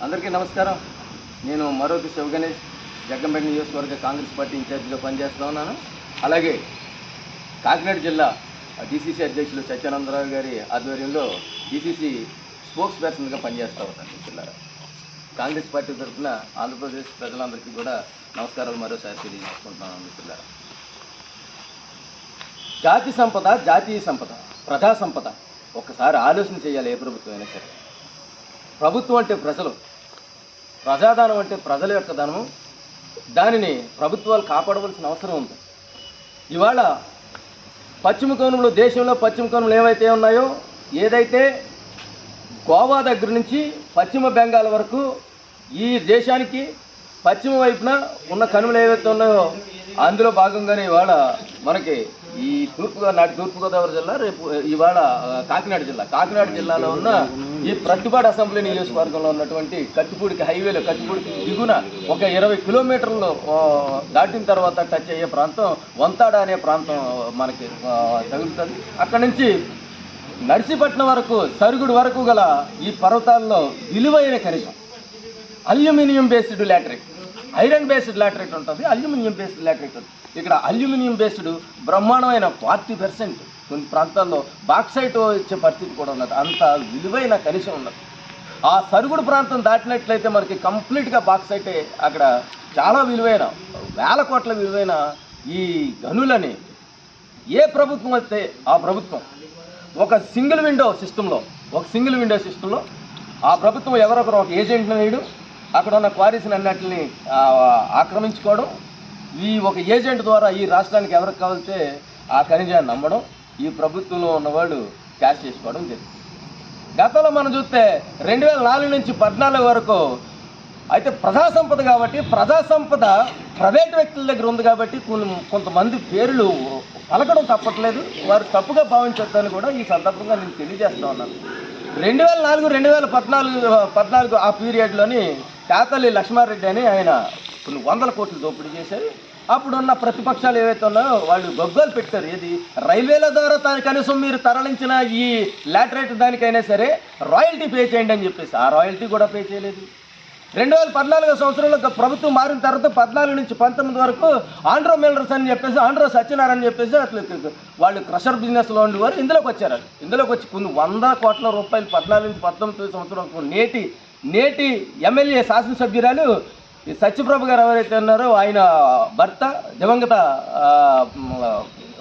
అందరికీ నమస్కారం. నేను మరోటి శివ గణేష్ జగ్గంపేట నియోజకవర్గ కాంగ్రెస్ పార్టీ ఇన్ఛార్జిగా పనిచేస్తూ ఉన్నాను. అలాగే కాకినాడ జిల్లా డిసిసి అధ్యక్షులు సత్యానందరావు గారి ఆధ్వర్యంలో డిసిసి స్పోక్స్ పర్సన్గా పనిచేస్తూ ఉన్నాను జిల్లా కాంగ్రెస్ పార్టీ తరఫున ఆంధ్రప్రదేశ్ ప్రజలందరికీ కూడా నమస్కారాలు మరోసారి తెలియజేసుకుంటున్నాను మిత్రులారా జాతి సంపద జాతీయ సంపద ప్రజా సంపద. ఒక్కసారి ఆలోచన చేయాలి ఏ ప్రభుత్వం అయినా సరే. ప్రభుత్వం అంటే ప్రజలు. ప్రజాదానం అంటే ప్రజల యొక్క ధనము. దానిని ప్రభుత్వాలు కాపాడవలసిన అవసరం ఉంది. ఇవాళ పశ్చిమ కోణంలో దేశంలో పశ్చిమ కోణంలో ఏవైతే ఉన్నాయో ఏదైతే గోవా దగ్గర నుంచి పశ్చిమ బెంగాల్ వరకు ఈ దేశానికి పశ్చిమ వైపున ఉన్న కనుమలు ఏవైతే ఉన్నాయో అందులో భాగంగానే ఇవాళ మనకి ఈ తూర్పు నాటి తూర్పుగోదావరి జిల్లా రేపు ఇవాళ కాకినాడ జిల్లా. కాకినాడ జిల్లాలో ఉన్న ఈ ప్రతిపాడు అసెంబ్లీ నియోజకవర్గంలో ఉన్నటువంటి కత్తిపూడికి హైవేలో కత్తిపూడికి దిగున ఒక ఇరవై కిలోమీటర్లు దాటిన తర్వాత టచ్ అయ్యే ప్రాంతం వంతాడ అనే ప్రాంతం మనకి తగులుతుంది. అక్కడి నుంచి నర్సీపట్నం వరకు సరుగుడు వరకు గల ఈ పర్వతాల్లో విలువైన ఖనిజం. Aluminium based laterite iron based laterite ఉంటుంది అల్యూమినియం బేస్డ్ లాటరైట్ ఉంటుంది. ఇక్కడ అల్యూమినియం బేస్డ్ బ్రహ్మాండమైన ఫార్టీ పర్సెంట్ కొన్ని ప్రాంతాల్లో బాక్సైట్ వచ్చే పరిస్థితి కూడా ఉన్నది. అంత విలువైన కలిసి ఉన్నది. ఆ సరుగుడు ప్రాంతం దాటినట్లయితే మనకి కంప్లీట్గా బాక్సైటే అక్కడ చాలా విలువైన వేల కోట్ల విలువైన ఈ గనులని ఏ ప్రభుత్వం వస్తే ఆ ప్రభుత్వం ఒక సింగిల్ విండో సిస్టంలో ఒక సింగిల్ విండో సిస్టంలో ఆ ప్రభుత్వం ఎవరొకరు ఒక ఏజెంట్ని వేయడం అక్కడ ఉన్న క్వారీస్ని అన్నిటిని ఆక్రమించుకోవడం ఈ ఒక ఏజెంట్ ద్వారా ఈ రాష్ట్రానికి ఎవరికి కావాలితే ఆ ఖనిజాన్ని నమ్మడం ఈ ప్రభుత్వంలో ఉన్నవాళ్ళు క్యాష్ చేసుకోవడం జరిగింది. గతంలో మనం చూస్తే రెండు వేల నాలుగు నుంచి పద్నాలుగు వరకు అయితే ప్రజా సంపద కాబట్టి ప్రజా సంపద ప్రైవేట్ వ్యక్తుల దగ్గర ఉంది కాబట్టి కొన్ని కొంతమంది పేర్లు పలకడం తప్పట్లేదు. వారు తప్పుగా భావించొద్దని కూడా ఈ సందర్భంగా నేను తెలియజేస్తా ఉన్నాను. రెండు వేల నాలుగు రెండు వేల పద్నాలుగు పద్నాలుగు ఆ పీరియడ్లోని శాతల్లి లక్ష్మారెడ్డి అని ఆయన కొన్ని వందల కోట్లు దోపిడీ చేశారు. అప్పుడున్న ప్రతిపక్షాలు ఏవైతే ఉన్నాయో వాళ్ళు గొగ్గోలు పెట్టారు ఏది? రైల్వేల ద్వారా కనీసం మీరు తరలించిన ఈ లాటరేట్ దానికైనా సరే రాయల్టీ పే చేయండి అని చెప్పేసి. ఆ రాయల్టీ కూడా పే చేయలేదు. రెండు వేల పద్నాలుగో సంవత్సరంలో ప్రభుత్వం మారిన తర్వాత పద్నాలుగు నుంచి పంతొమ్మిది వరకు ఆండ్రో మిల్లర్స్ అని చెప్పేసి ఆండ్రో సత్యనారాయణ అని చెప్పేసి అట్లా వాళ్ళు క్రషర్ బిజినెస్లో ఉండేవారు. ఇందులోకి వచ్చారు. ఇందులోకి వచ్చి కొన్ని వంద కోట్ల రూపాయలు పద్నాలుగు నుంచి పంతొమ్మిది సంవత్సరం నేటి నేటి ఎమ్మెల్యే శాసనసభ్యురాలు ఈ సత్యప్రభ గారు ఎవరైతే ఉన్నారో ఆయన భర్త దివంగత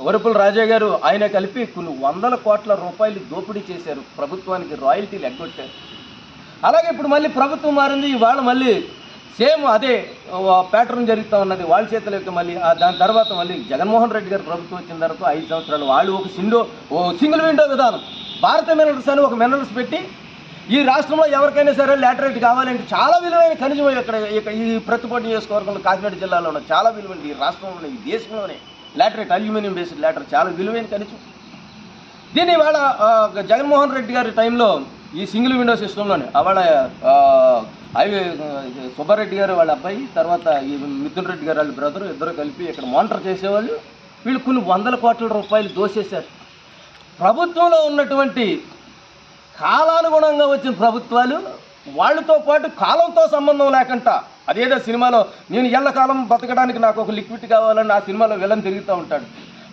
వరుపుల రాజా గారు ఆయన కలిపి కొన్ని వందల కోట్ల రూపాయలు దోపిడీ చేశారు. ప్రభుత్వానికి రాయల్టీలు ఎగ్గొట్టారు. అలాగే ఇప్పుడు మళ్ళీ ప్రభుత్వం మారింది. ఇవాళ మళ్ళీ సేమ్ అదే ప్యాటర్న్ జరుగుతూ ఉన్నది. వాళ్ళ చేతుల యొక్క మళ్ళీ దాని తర్వాత మళ్ళీ జగన్మోహన్ రెడ్డి గారు ప్రభుత్వం వచ్చిన తర్వాత ఐదు సంవత్సరాలు వాళ్ళు ఒక సిండో ఓ సింగిల్ విండో విధానం. భారత మినరల్స్ అని ఒక మినరల్స్ పెట్టి ఈ రాష్ట్రంలో ఎవరికైనా సరే లాటరైట్ కావాలంటే చాలా విలువైన ఖనిజం ఇక్కడ ఈ ప్రతిపాటు నియోజకవర్గంలో కాకినాడ జిల్లాలో ఉన్న చాలా విలువైన ఈ రాష్ట్రంలోనే ఈ దేశంలోనే లాటరైట్ అల్యూమినియం బేస్డ్ లాటర్ చాలా విలువైన ఖనిజం. దీన్ని ఇవాళ జగన్మోహన్ రెడ్డి గారి టైంలో ఈ సింగిల్ విండో సిస్టంలోనే అవాళ అవి సుబ్బారెడ్డి గారు వాళ్ళ అబ్బాయి తర్వాత ఈ మిథున్ రెడ్డి గారు వాళ్ళ బ్రదర్ ఇద్దరు కలిపి ఇక్కడ మానిటర్ చేసేవాళ్ళు. వీళ్ళు కొన్ని వందల కోట్ల రూపాయలు దోసేశారు. ప్రభుత్వంలో ఉన్నటువంటి కాలానుగుణంగా వచ్చిన ప్రభుత్వాలు వాళ్ళతో పాటు కాలంతో సంబంధం లేకుండా అదేదో సినిమాలో నేను ఎల్లకాలం బతకడానికి నాకు ఒక లిక్విడ్ కావాలని ఆ సినిమాలో విలన్ తిరుగుతూ ఉంటాడు.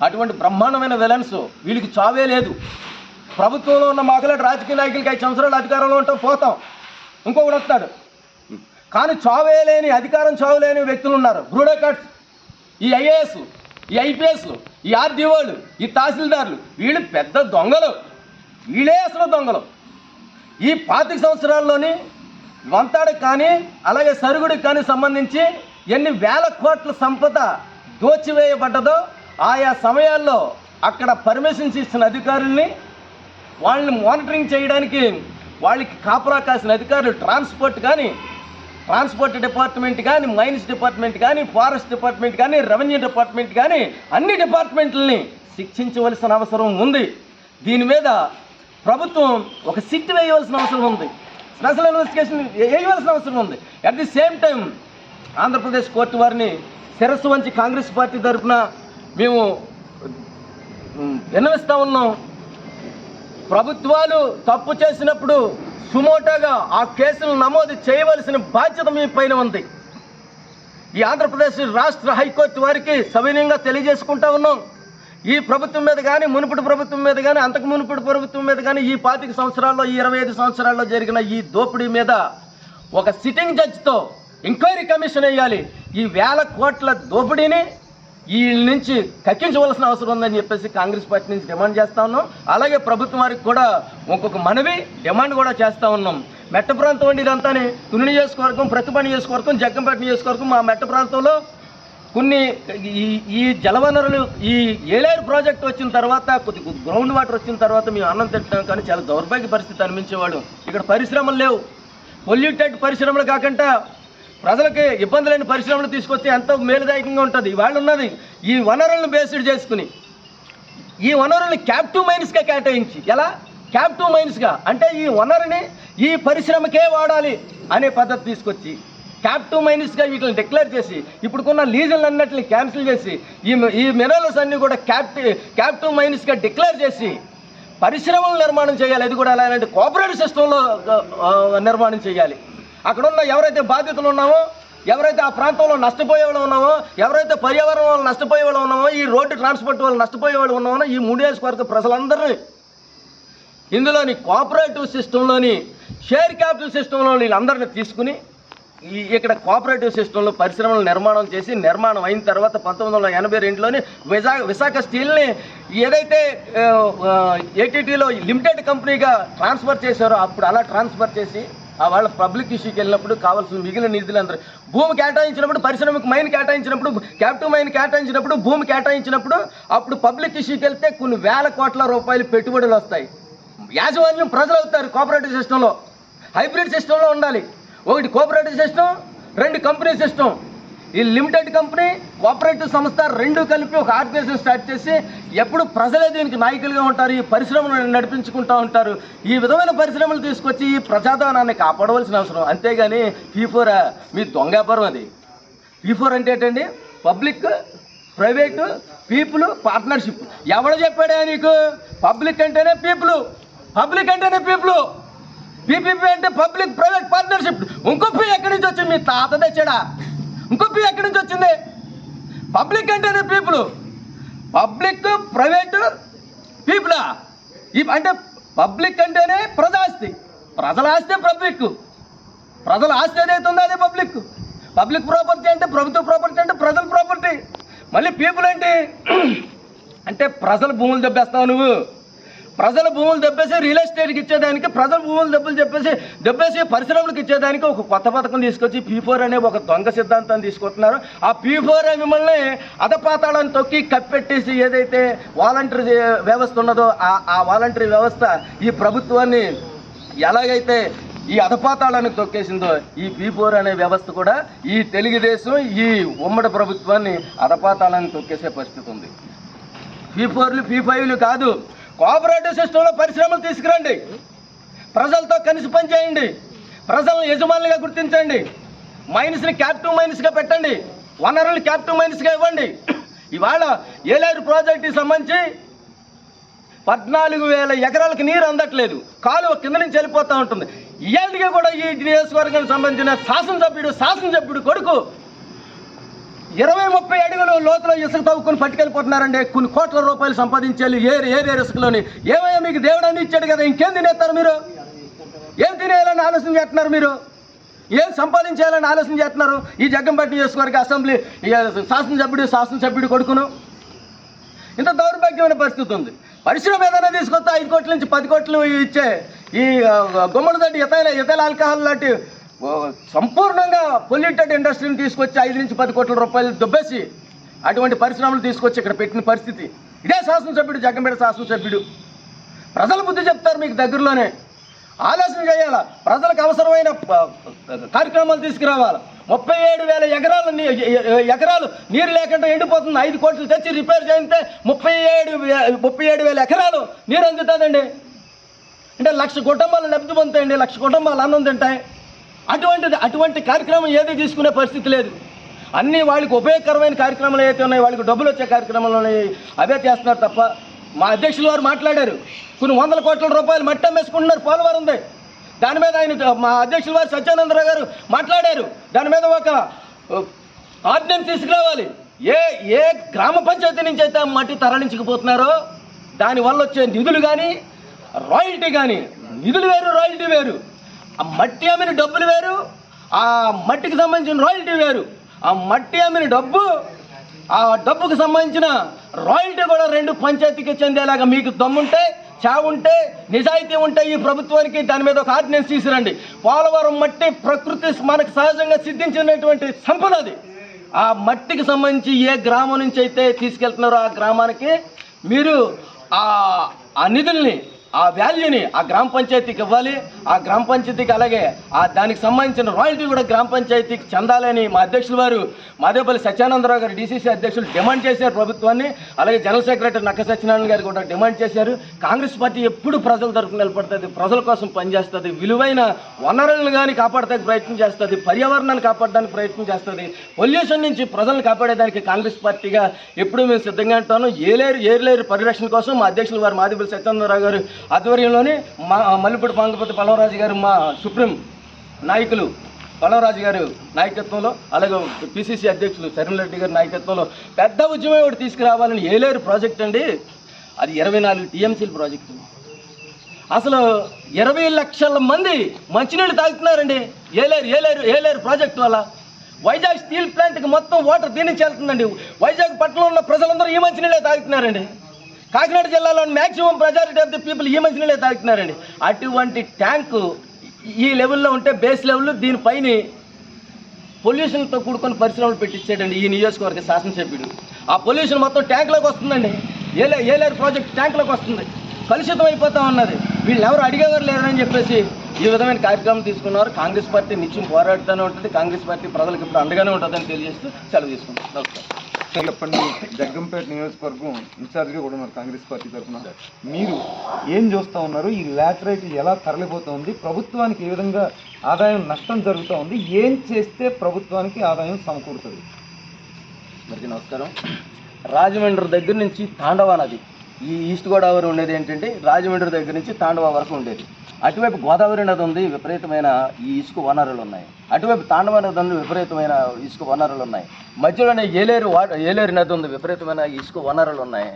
అటువంటి బ్రహ్మాండమైన విలన్స్ వీళ్ళకి చావే లేదు. ప్రభుత్వంలో ఉన్న మాకులాంటి రాజకీయ నాయకులకి ఐదు సంవత్సరాలు అధికారంలో ఉంటాం పోతాం. ఇంకొకడు వస్తాడు కానీ చావే లేని అధికారం చావలేని వ్యక్తులు ఉన్నారు. బ్రూడోకాట్స్ ఈ ఐఏఎస్ ఈ ఐపీఎస్ ఈ ఆర్డీఓలు ఈ తహసీల్దార్లు వీళ్ళు పెద్ద దొంగలు. వీళ్ళే అసలు దొంగలు. ఈ పాతిక సంవత్సరాల్లోని వంతాడికి కానీ అలాగే సరుగుడికి కానీ సంబంధించి ఎన్ని వేల కోట్ల సంపద దోచివేయబడ్డదో ఆయా సమయాల్లో అక్కడ పర్మిషన్స్ ఇచ్చిన అధికారుల్ని వాళ్ళని మానిటరింగ్ చేయడానికి వాళ్ళకి కాపలా కాసిన అధికారులు ట్రాన్స్పోర్ట్ కానీ ట్రాన్స్పోర్ట్ డిపార్ట్మెంట్ కానీ మైన్స్ డిపార్ట్మెంట్ కానీ ఫారెస్ట్ డిపార్ట్మెంట్ కానీ రెవెన్యూ డిపార్ట్మెంట్ కానీ అన్ని డిపార్ట్మెంట్లని శిక్షించవలసిన అవసరం ఉంది. దీని మీద ప్రభుత్వం ఒక సిట్ వేయవలసిన అవసరం ఉంది. స్పెషల్ ఇన్వెస్టిగేషన్ వేయవలసిన అవసరం ఉంది. At the same time Andhra Pradesh court వారిని శిరస్సు వంచి కాంగ్రెస్ పార్టీ తరఫున మేము విన్నవిస్తూ విన్నవిస్తా ఉన్నాం. ప్రభుత్వాలు తప్పు చేసినప్పుడు సుమోటోగా ఆ కేసులు నమోదు చేయవలసిన బాధ్యత మీ పైన ఉంది. ఈ ఆంధ్రప్రదేశ్ రాష్ట్ర హైకోర్టు వారికి సవినయంగా తెలియజేసుకుంటా ఉన్నాం. ఈ ప్రభుత్వం మీద కానీ మునుపటి ప్రభుత్వం మీద కానీ అంతకు మునుపటి ప్రభుత్వం మీద కానీ ఈ పాతిక సంవత్సరాల్లో ఈ ఇరవై ఐదు సంవత్సరాల్లో జరిగిన ఈ దోపిడీ మీద ఒక సిట్టింగ్ జడ్జితో ఎంక్వైరీ కమిషన్ వేయాలి. ఈ వేల కోట్ల దోపిడీని వీళ్ళ నుంచి కక్కించవలసిన అవసరం ఉందని చెప్పేసి కాంగ్రెస్ పార్టీ నుంచి డిమాండ్ చేస్తా ఉన్నాం. అలాగే ప్రభుత్వం వారికి కూడా ఇంకొక మనవి డిమాండ్ కూడా చేస్తూ ఉన్నాం. మెట్ట ప్రాంతం అండి ఇదంతా తుని నియోజకవర్గం ప్రతిపని నియోజకవర్గం జగ్గంపేట నియోజకవర్గం మా మెట్ట ప్రాంతంలో కొన్ని ఈ ఈ జలవనరులు ఈ ఏలేరు ప్రాజెక్ట్ వచ్చిన తర్వాత కొద్ది గ్రౌండ్ వాటర్ వచ్చిన తర్వాత మేము అన్నం తింటాం కానీ చాలా దౌర్భాగ్య పరిస్థితి అనిపించేవాడు ఇక్కడ పరిశ్రమలు లేవు. పొల్యూటెడ్ పరిశ్రమలు కాకుండా ప్రజలకి ఇబ్బంది లేని పరిశ్రమలు తీసుకొస్తే ఎంతో మేలుదాయకంగా ఉంటుంది. వాళ్ళు ఉన్నది ఈ వనరులను బేస్డ్ చేసుకుని. ఈ వనరుల్ని క్యాప్టివ్ మైన్స్గా కేటాయించి. ఎలా? క్యాప్టివ్ మైన్స్గా అంటే ఈ వనరుని ఈ పరిశ్రమకే వాడాలి అనే పద్ధతి తీసుకొచ్చి క్యాపిటల్ మైనస్గా వీటిని డిక్లేర్ చేసి ఇప్పుడుకున్న లీజులు అన్నిటిని క్యాన్సిల్ చేసి ఈ ఈ మినరల్స్ అన్నీ కూడా క్యాప్టి క్యాపిటల్ మైనస్గా డిక్లేర్ చేసి పరిశ్రమలు నిర్మాణం చేయాలి. అది కూడా అలాంటి కోఆపరేటివ్ సిస్టంలో నిర్మాణం చేయాలి. అక్కడ ఉన్న ఎవరైతే బాధితులు ఉన్నామో ఎవరైతే ఆ ప్రాంతంలో నష్టపోయే వాళ్ళు ఉన్నామో ఎవరైతే పర్యావరణం వాళ్ళు నష్టపోయే వాళ్ళు ఉన్నామో ఈ రోడ్డు ట్రాన్స్పోర్ట్ వాళ్ళు నష్టపోయే వాళ్ళు ఉన్నామో ఈ మూడు నియోజకవర్గ ప్రజలందరినీ ఇందులోని కోఆపరేటివ్ సిస్టంలోని షేర్ క్యాపిటల్ సిస్టంలో వీళ్ళందరినీ తీసుకుని ఈ ఇక్కడ కోఆపరేటివ్ సిస్టంలో పరిశ్రమలు నిర్మాణం చేసి నిర్మాణం అయిన తర్వాత పంతొమ్మిది వందల ఎనభై రెండులోని విశాఖ విశాఖ స్టీల్ని ఏదైతే ఏటీటీలో లిమిటెడ్ కంపెనీగా ట్రాన్స్ఫర్ చేశారో అప్పుడు అలా ట్రాన్స్ఫర్ చేసి ఆ వాళ్ళ పబ్లిక్ ఇష్యూకి వెళ్ళినప్పుడు కావాల్సిన మిగిలిన నిధులందరూ భూమి కేటాయించినప్పుడు పరిశ్రమకు మైన్ కేటాయించినప్పుడు క్యాపిటల్ మైన్ కేటాయించినప్పుడు భూమి కేటాయించినప్పుడు అప్పుడు పబ్లిక్ ఇష్యూకి వెళ్తే కొన్ని వేల కోట్ల రూపాయలు పెట్టుబడులు వస్తాయి. యాజమాన్యం ప్రజలు అవుతారు కోఆపరేటివ్ సిస్టంలో హైబ్రిడ్ సిస్టంలో ఉండాలి. ఒకటి కోఆపరేటివ్ సిస్టమ్ రెండు కంపెనీ సిస్టమ్. ఈ లిమిటెడ్ కంపెనీ కోఆపరేటివ్ సంస్థ రెండు కలిపి ఒక ఆర్గనైజేషన్ స్టార్ట్ చేసి ఎప్పుడు ప్రజలే దీనికి నాయకులుగా ఉంటారు ఈ పరిశ్రమను నడిపించుకుంటూ ఉంటారు. ఈ విధమైన పరిశ్రమలు తీసుకొచ్చి ఈ ప్రజాధనాన్ని కాపాడవలసిన అవసరం. అంతేగాని ఫీఫోర్ మీ దొంగ అది. అది ఫీఫోర్ అంటే ఏంటండి? Public private people partnership. ఎవడు చెప్పాడే నీకు? పబ్లిక్ అంటేనే పీపుల్. పబ్లిక్ అంటేనే పీపుల్. పీపీపీ అంటే పబ్లిక్ ప్రైవేట్ పార్ట్నర్షిప్. ఇంకో పీ ఎక్కడి నుంచి వచ్చింది? మీ తాత తెచ్చాడా? ఇంకో పీ ఎక్కడి నుంచి వచ్చింది? పబ్లిక్ అంటేనే పీపుల్. Public private పీపులా? ఈ అంటే పబ్లిక్ అంటేనే ప్రజాస్తి. ప్రజల ఆస్తే పబ్లిక్. ప్రజల ఆస్తి ఏదైతే ఉందో అదే పబ్లిక్. పబ్లిక్ ప్రాపర్టీ అంటే ప్రభుత్వ ప్రాపర్టీ అంటే ప్రజల ప్రాపర్టీ. మళ్ళీ పీపుల్ ఏంటి అంటే ప్రజల భూములు దెబ్బేస్తావు నువ్వు. ప్రజల భూములు దెబ్బేసి రియల్ ఎస్టేట్కి ఇచ్చేదానికి ప్రజల భూములు దెబ్బలు చెప్పేసి దెబ్బేసి పరిశ్రమలకు ఇచ్చేదానికి ఒక కొత్త పథకం తీసుకొచ్చి పీ ఫోర్ అనే ఒక దొంగ సిద్ధాంతాన్ని తీసుకుంటున్నారు ఆ పీ ఫోర్ మిమ్మల్ని అధపాతాళాన్ని తొక్కి కప్పెట్టేసి ఏదైతే వాలంటరీ వ్యవస్థ ఉన్నదో ఆ ఆ వాలంటరీ వ్యవస్థ ఈ ప్రభుత్వాన్ని ఎలాగైతే ఈ అధపాతాళానికి తొక్కేసిందో ఈ పీ ఫోర్ అనే వ్యవస్థ కూడా ఈ తెలుగుదేశం ఈ ఉమ్మడి ప్రభుత్వాన్ని అధపాతాళానికి తొక్కేసే పరిస్థితి ఉంది. పీ ఫోర్లు పీ ఫైవ్లు కాదు. కోఆపరేటివ్ సిస్టంలో పరిశ్రమలు తీసుకురండి. ప్రజలతో కలిసి పనిచేయండి. ప్రజలను యజమానులుగా గుర్తించండి. మైన్స్ని క్యాపిటల్ మైనస్గా పెట్టండి. వనరులు క్యాపిటల్ మైన్స్గా ఇవ్వండి. ఇవాళ ఏలేరు ప్రాజెక్టుకి సంబంధించి పద్నాలుగు వేల ఎకరాలకు నీరు అందట్లేదు. కాలువ కింద నుంచి వెళ్ళిపోతూ ఉంటుంది. ఇవాళకి కూడా ఈ నియోజకవర్గానికి సంబంధించిన శాసనసభ్యుడు శాసనసభ్యుడు కొడుకు ఇరవై ముప్పై అడుగులు లోతులో ఇసుక తవ్వుకొని పట్టుకెళ్ళిపోతున్నారండి. కొన్ని కోట్ల రూపాయలు సంపాదించాలి ఏ ఏరియా ఇసుకలోని. ఏమయ్యా మీకు దేవుడు అన్ని ఇచ్చాడు కదా ఇంకేం తినేస్తారు మీరు? ఏం తినేయాలని ఆలోచన చేస్తున్నారు మీరు? ఏం సంపాదించేయాలని ఆలోచన చేస్తున్నారు? ఈ జగ్గంపట్టి చేసుకోరికి అసెంబ్లీ శాసనసభ్యుడు శాసనసభ్యుడు కొడుకును. ఇంత దౌర్భాగ్యమైన పరిస్థితి ఉంది. పరిశ్రమ ఏదైనా తీసుకొస్తే ఐదు కోట్ల నుంచి పది కోట్లు ఇచ్చే ఈ గుమ్మడి తోటి ఇతర ఇతర ఆల్కహాల్ లాంటి సంపూర్ణంగా పొల్యూటెడ్ ఇండస్ట్రీని తీసుకొచ్చి ఐదు నుంచి పది కోట్ల రూపాయలు దొబ్బేసి అటువంటి పరిశ్రమలు తీసుకొచ్చి ఇక్కడ పెట్టిన పరిస్థితి. ఇదే శాసనసభ్యుడు జగ్గంపేట శాసనసభ్యుడు. ప్రజలు బుద్ధి చెప్తారు మీకు దగ్గరలోనే. ఆలోచన చేయాలా? ప్రజలకు అవసరమైన కార్యక్రమాలు తీసుకురావాలి? ముప్పై ఏడు వేల ఎకరాలు ఎకరాలు నీరు లేకుండా ఎండిపోతుంది. ఐదు కోట్లు తెచ్చి రిపేర్ చేస్తే ముప్పై ఏడు ముప్పై ఏడు వేల ఎకరాలు నీరు అందుతుందండి. అంటే లక్ష కుటుంబాలు లబ్ధి పొందుతాయండి. లక్ష కుటుంబాలు అన్నం తింటాయి. అటువంటిది అటువంటి కార్యక్రమం ఏది తీసుకునే పరిస్థితి లేదు. అన్నీ వాళ్ళకి ఉపయోగకరమైన కార్యక్రమాలు అయితే ఉన్నాయి వాళ్ళకి డబ్బులు వచ్చే కార్యక్రమాలు ఉన్నాయి అవే చేస్తున్నారు తప్ప మా అధ్యక్షులు వారు మాట్లాడారు. కొన్ని వందల కోట్ల రూపాయలు మట్టి అమ్మేసుకుంటున్నారు పోలవరం ఉంది. దాని మీద ఆయన మా అధ్యక్షుల వారు సత్యానందరావు గారు మాట్లాడారు. దాని మీద ఒక ఆర్డినెన్స్ తీసుకురావాలి. ఏ ఏ గ్రామ పంచాయతీ నుంచి అయితే మట్టి తరలించకపోతున్నారో దానివల్ల వచ్చే నిధులు కానీ రాయల్టీ కానీ నిధులు వేరు రాయల్టీ వేరు. ఆ మట్టి అమ్మిన డబ్బులు వేరు ఆ మట్టికి సంబంధించిన రాయల్టీ వేరు. ఆ మట్టి అమ్మిన డబ్బు ఆ డబ్బుకు సంబంధించిన రాయల్టీ కూడా రెండు పంచాయతీకి చెందేలాగా మీకు దమ్ముంటే చావుంటే నిజాయితీ ఉంటే ఈ ప్రభుత్వానికి దాని మీద ఒక ఆర్డినెన్స్ తీసుకురండి. పోలవరం మట్టి ప్రకృతి మనకు సహజంగా సిద్ధించినటువంటి సంపద అది. ఆ మట్టికి సంబంధించి ఏ గ్రామం నుంచి అయితే తీసుకెళ్తున్నారో ఆ గ్రామానికి మీరు ఆ ఆ నిధుల్ని ఆ వాల్యూని ఆ గ్రామ పంచాయతీకి ఇవ్వాలి. ఆ గ్రామ పంచాయతీకి అలాగే ఆ దానికి సంబంధించిన రాయల్టీ కూడా గ్రామ పంచాయతీకి చెందాలని మా అధ్యక్షులు వారు మాదేపల్లి సత్యానందరావు గారు డీసీసీ అధ్యక్షులు డిమాండ్ చేశారు ప్రభుత్వాన్ని. అలాగే జనరల్ సెక్రటరీ నక్క సత్యనారాయణ గారు కూడా డిమాండ్ చేశారు. కాంగ్రెస్ పార్టీ ఎప్పుడు ప్రజల తరఫున నిలబడుతుంది ప్రజల కోసం పనిచేస్తుంది విలువైన వనరులను కానీ కాపాడటానికి ప్రయత్నం చేస్తుంది పర్యావరణాన్ని కాపాడడానికి ప్రయత్నం చేస్తుంది. పొల్యూషన్ నుంచి ప్రజలను కాపాడేదానికి కాంగ్రెస్ పార్టీగా ఎప్పుడు మేము సిద్ధంగా ఉంటాను ఏలేరు ఏరులేరు పరిరక్షణ కోసం మా అధ్యక్షులు వారు మాదేపల్లి సత్యేంద్రరావు గారు ఆధ్వర్యంలోని మా మల్లిపూడి పాంగపతి పలవరాజు గారు మా సుప్రీం నాయకులు పలవరాజు గారు నాయకత్వంలో అలాగే పిసిసి అధ్యక్షులు రెడ్డి గారి నాయకత్వంలో పెద్ద ఉద్యమం ఒకటి తీసుకురావాలని ఏలేరు ప్రాజెక్ట్ అండి. అది ఇరవై నాలుగు టీఎంసీల ప్రాజెక్టు. అసలు ఇరవై లక్షల మంది మంచినీళ్ళు తాగుతున్నారండి ఏలేరు ఏలేరు ఏలేరు ప్రాజెక్టు వల్ల. వైజాగ్ స్టీల్ ప్లాంట్కి మొత్తం వాటర్ దీని నుంచి వెళ్తుందండి. వైజాగ్ పట్టణంలో ఉన్న ప్రజలందరూ ఈ మంచినీళ్ళే తాగుతున్నారండి. కాకినాడ జిల్లాలోని maximum majority of the people ఈ మంచినీళ్ళే తాగుతున్నారండి. అటువంటి ట్యాంకు ఈ లెవెల్లో ఉంటే బేస్ లెవెల్ దీనిపైన పొల్యూషన్తో కూడుకొని పరిశ్రమలు పెట్టించాడండి ఈ నియోజకవర్గ శాసనసభ్యుడు. ఆ పొల్యూషన్ మొత్తం ట్యాంకులోకి వస్తుందండి. ఏలే ఏలేరు ప్రాజెక్ట్ ట్యాంకులోకి వస్తుంది? కలుషితం అయిపోతా ఉన్నది. వీళ్ళు ఎవరు అడిగేవారు లేరని చెప్పేసి ఈ విధమైన కార్యక్రమం తీసుకున్నారు కాంగ్రెస్ పార్టీ నిత్యం పోరాడుతూనే ఉంటుంది. కాంగ్రెస్ పార్టీ ప్రజలకు ఇప్పుడు అండగానే ఉంటుందని తెలియజేస్తూ సెలవు తీసుకుంటాం నమస్కారం. చెప్పండి. జగ్గంపేట నియోజకవర్గం ఇన్ఛార్జ్గా కూడా ఉన్నారు కాంగ్రెస్ పార్టీ తరఫున. మీరు ఏం చూస్తూ ఉన్నారు? ఈ లాటరైట్ ఎలా తరలిపోతుంది ప్రభుత్వానికి ఏ విధంగా ఆదాయం నష్టం జరుగుతూ ఉంది? ఏం చేస్తే ప్రభుత్వానికి ఆదాయం సమకూరుతుంది? అందరికీ నమస్కారం. రాజమండ్రి దగ్గర నుంచి తాండవ నది ఈ ఈస్ట్ గోదావరి ఉండేది ఏంటంటే రాజమండ్రి దగ్గర నుంచి తాండవ వరకు ఉండేది. అటువైపు గోదావరి నది ఉంది విపరీతమైన ఈ ఇసుక వనరులు ఉన్నాయి. అటువైపు తాండవ నది ఉంది విపరీతమైన ఇసుక వనరులు ఉన్నాయి. మధ్యలోనే ఏలేరు వా ఏలేరు నది ఉంది విపరీతమైన ఇసుక వనరులు ఉన్నాయి.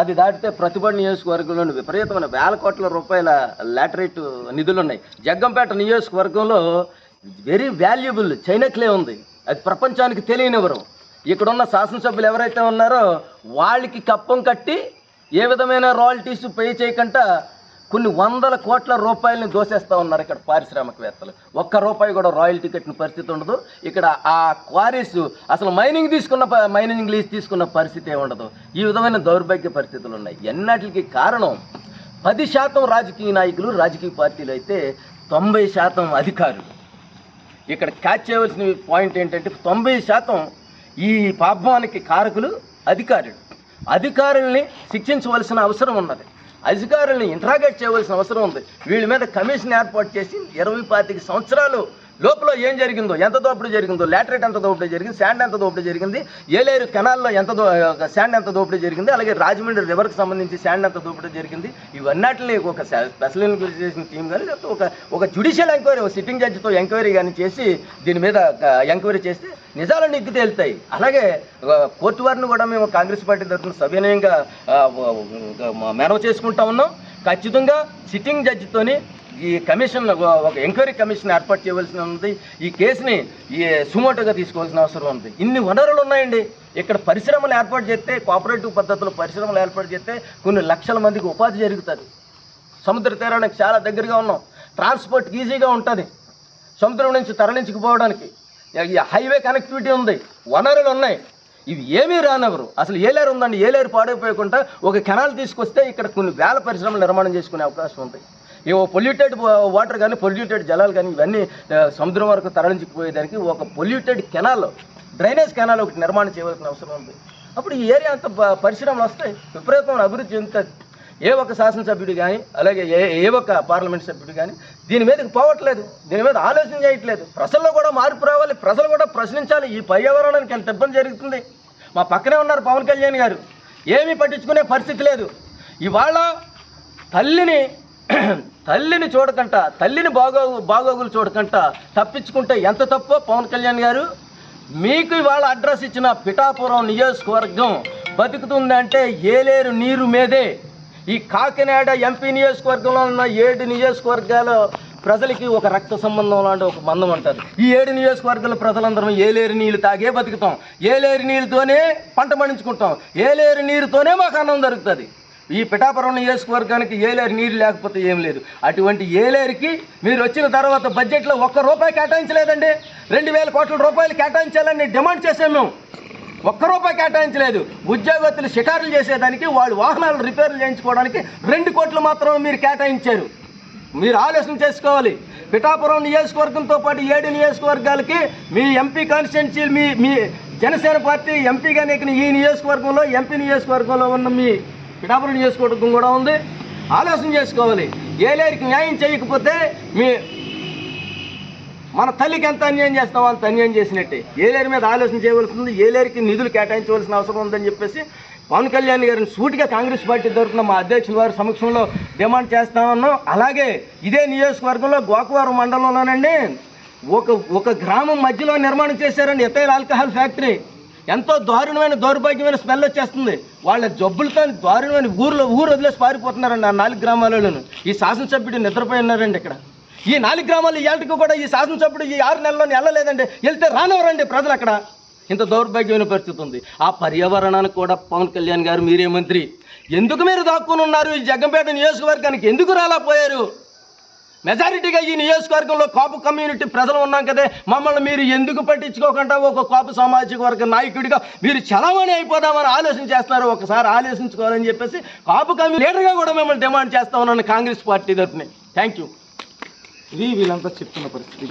అది దాటితే ప్రతిభ నియోజకవర్గంలోని విపరీతమైన వేల కోట్ల రూపాయల లాటరేట్ నిధులు ఉన్నాయి. జగ్గంపేట నియోజకవర్గంలో వెరీ వాల్యుబుల్ చైనక్లే ఉంది. అది ప్రపంచానికి తెలియనివ్వరు ఇక్కడున్న శాసనసభ్యులు ఎవరైతే ఉన్నారో వాళ్ళకి కప్పం కట్టి ఏ విధమైన రాయల్టీస్ పే చేయకుండా కొన్ని వందల కోట్ల రూపాయలని దోసేస్తూ ఉన్నారు ఇక్కడ పారిశ్రామికవేత్తలు. ఒక్క రూపాయి కూడా రాయల్టీ కట్టిన పరిస్థితి ఉండదు. ఇక్కడ ఆ క్వారీస్ అసలు మైనింగ్ తీసుకున్న మైనింగ్ లీజ్ తీసుకున్న పరిస్థితి ఏమి ఉండదు. ఈ విధమైన దౌర్భాగ్య పరిస్థితులు ఉన్నాయి. ఎన్నటికి కారణం? పది శాతం రాజకీయ నాయకులు రాజకీయ పార్టీలు అయితే తొంభై శాతం అధికారులు. ఇక్కడ క్యాచ్ చేయవలసిన పాయింట్ ఏంటంటే తొంభై శాతం ఈ పాపానికి కారకులు అధికారులు. అధికారుల్ని శిక్షించవలసిన అవసరం ఉన్నది. అధికారులను ఇంట్రాగేట్ చేయవలసిన అవసరం ఉంది. వీళ్ళ మీద కమిషన్ ఏర్పాటు చేసి ఇరవై పాతిక సంవత్సరాలు లోపల ఏం జరిగిందో ఎంత దోపిడీ జరిగిందో లాటరేట్ ఎంత దోపిడీ జరిగింది శాండ్ ఎంత దోపిడీ జరిగింది ఏలేరు కెనాల్లో ఎంత దో శాండ్ ఎంత దోపిడీ జరిగింది అలాగే రాజమండ్రి రివర్కి సంబంధించి శాండ్ ఎంత దోపిడీ జరిగింది ఇవన్నిటిని ఒక స్పెషల్ ఇన్వెస్టిగేషన్ టీం కానీ లేకపోతే ఒక ఒక జ్యుడిషియల్ ఎంక్వైరీ సిట్టింగ్ జడ్జితో ఎంక్వైరీ కానీ చేసి దీని మీద ఎంక్వైరీ చేస్తే నిజాలు నిగ్గు తేలుతాయి. అలాగే కోర్టు వారిని కూడా మేము కాంగ్రెస్ పార్టీ తరఫున సవినయంగా మెనవ చేసుకుంటా ఉన్నాం. ఖచ్చితంగా సిట్టింగ్ జడ్జితోని ఈ కమిషన్ ఒక- ఎంక్వైరీ కమిషన్ ఏర్పాటు చేయవలసి ఉంది. ఈ కేసుని ఈ సుమోటోగా తీసుకోవాల్సిన అవసరం ఉంది. ఇన్ని వనరులు ఉన్నాయండి. ఇక్కడ పరిశ్రమలు ఏర్పాటు చేస్తే కోఆపరేటివ్ పద్ధతిలో పరిశ్రమలు ఏర్పాటు చేస్తే కొన్ని లక్షల మందికి ఉపాధి జరుగుతుంది. సముద్ర తీరానికి చాలా దగ్గరగా ఉన్నాం. ట్రాన్స్పోర్ట్ ఈజీగా ఉంటుంది. సముద్రం నుంచి తరలించుకుపోవడానికి. ఈ హైవే కనెక్టివిటీ ఉంది. వనరులు ఉన్నాయి. ఇవి ఏమీ రానవరు. అసలు ఏలేరు ఉందండి? ఏలేరు పాడైపోయకుండా ఒక కెనాల్ తీసుకొస్తే ఇక్కడ కొన్ని వేల పరిశ్రమలు నిర్మాణం చేసుకునే అవకాశం ఉంది. ఈ పొల్యూటెడ్ వాటర్ కానీ పొల్యూటెడ్ జలాలు కానీ ఇవన్నీ సముద్రం వరకు తరలించుకుపోయేదానికి ఒక పొల్యూటెడ్ కెనాల్ డ్రైనేజ్ కెనాల్ ఒకటి నిర్మాణం చేయవలసిన అవసరం ఉంది. అప్పుడు ఈ ఏరియా అంత పరిశ్రమలు వస్తాయి. విపరీతమైన అభివృద్ధి చెందుతుంది ఏ ఒక్క శాసనసభ్యుడు కానీ అలాగే ఏ ఏ ఒక్క పార్లమెంట్ సభ్యుడు కానీ దీని మీదకి పోవట్లేదు. దీని మీద ఆలోచన చేయట్లేదు. ప్రజల్లో కూడా మార్పు రావాలి. ప్రజలు కూడా ప్రశ్నించాలి. ఈ పర్యావరణానికి ఎంత ఇబ్బంది జరుగుతుంది? మా పక్కనే ఉన్నారు పవన్ కళ్యాణ్ గారు. ఏమీ పట్టించుకునే పరిస్థితి లేదు. ఇవాళ తల్లిని తల్లిని చూడకంట తల్లిని బాగోగు బాగోగులు చూడకంట తప్పించుకుంటే ఎంత తప్పో పవన్ కళ్యాణ్ గారు? మీకు ఇవాళ అడ్రస్ ఇచ్చిన పిఠాపురం నియోజకవర్గం బతుకుతుందంటే ఏలేరు నీరు మీదే. ఈ కాకినాడ ఎంపీ నియోజకవర్గంలో ఉన్న ఏడు నియోజకవర్గాల ప్రజలకి ఒక రక్త సంబంధం లాంటి ఒక బంధం అంటారు. ఈ ఏడు నియోజకవర్గాల ప్రజలందరం ఏలేరు నీళ్ళు తాగే బతుకుతాం. ఏలేరు నీళ్ళతోనే పంట పండించుకుంటాం. ఏలేరు నీరుతోనే మాకు అన్నం దొరుకుతుంది. ఈ పిఠాపురం నియోజకవర్గానికి ఏలేరు నీరు లేకపోతే ఏం లేదు. అటువంటి ఏలేరుకి మీరు వచ్చిన తర్వాత బడ్జెట్లో ఒక్క రూపాయి కేటాయించలేదండి. రెండు వేల కోట్ల రూపాయలు కేటాయించాలని డిమాండ్ చేసాం మేము. ఒక్క రూపాయి కేటాయించలేదు. ఉద్యోగస్తులు షికారులు చేసేదానికి వాళ్ళు వాహనాలు రిపేర్లు చేయించుకోవడానికి రెండు కోట్లు మాత్రమే మీరు కేటాయించారు. మీరు ఆలోచన చేసుకోవాలి. పిఠాపురం నియోజకవర్గంతో పాటు ఏడు నియోజకవర్గాలకి మీ ఎంపీ కాన్స్టిట్యున్సీ మీ మీ జనసేన పార్టీ ఎంపీగా నెక్కిన ఈ నియోజకవర్గంలో ఎంపీ నియోజకవర్గంలో ఉన్న మీ పిఠాపురం చేసుకోవడం కూడా ఉంది. ఆలోచన చేసుకోవాలి. ఏలేరికి న్యాయం చేయకపోతే మీ మన తల్లికి ఎంత అన్యాయం చేస్తామో అంత అన్యాయం చేసినట్టే. ఏలేరు మీద ఆలోచన చేయవలసింది ఏలేరికి నిధులు కేటాయించవలసిన అవసరం ఉందని చెప్పేసి పవన్ కళ్యాణ్ గారిని సూటిగా కాంగ్రెస్ పార్టీ తరఫున మా అధ్యక్షుల వారి సమక్షంలో డిమాండ్ చేస్తామన్నాం అలాగే ఇదే నియోజకవర్గంలో గోకవరం మండలంలోనండి ఒక ఒక గ్రామం మధ్యలో నిర్మాణం చేశారండి. Ethyl alcohol factory. ఎంతో దారుణమైన దౌర్భాగ్యమైన స్మెల్ వచ్చేస్తుంది. వాళ్ళ జబ్బులతో దారుణమైన ఊర్లో ఊరు వదిలేసి పారిపోతున్నారండి ఆ నాలుగు గ్రామాలలోను. ఈ శాసనసభ్యుడు నిద్రపోయి ఉన్నారండి ఇక్కడ. ఈ నాలుగు గ్రామాలు ఏళ్ళకి కూడా ఈ శాసనసభ్యుడు ఈ ఆరు నెలలోనే వెళ్ళలేదండి. వెళ్తే రానివ్వరండి ప్రజలు అక్కడ. ఇంత దౌర్భాగ్యమైన పరిస్థితి ఉంది. ఆ పర్యావరణానికి కూడా పవన్ కళ్యాణ్ గారు మీరే మంత్రి. ఎందుకు మీరు దాక్కుని ఉన్నారు? ఈ జగ్గంపేట నియోజకవర్గానికి ఎందుకు రాలా పోయారు మెజారిటీగా ఈ నియోజకవర్గంలో కాపు కమ్యూనిటీ ప్రజలు ఉన్నాం కదే. మమ్మల్ని మీరు ఎందుకు పట్టించుకోకుండా ఒక కాపు సామాజిక వర్గ నాయకుడిగా మీరు చలామణి అయిపోదామని ఆలోచన చేస్తున్నారు. ఒకసారి ఆలోచించుకోవాలని చెప్పేసి కాపు కమ్యూనిటీ లీడర్గా కూడా మిమ్మల్ని డిమాండ్ చేస్తా ఉన్నాను కాంగ్రెస్ పార్టీ తరఫున. థ్యాంక్ యూ ఇది వీళ్ళంతా చెప్తున్న పరిస్థితి.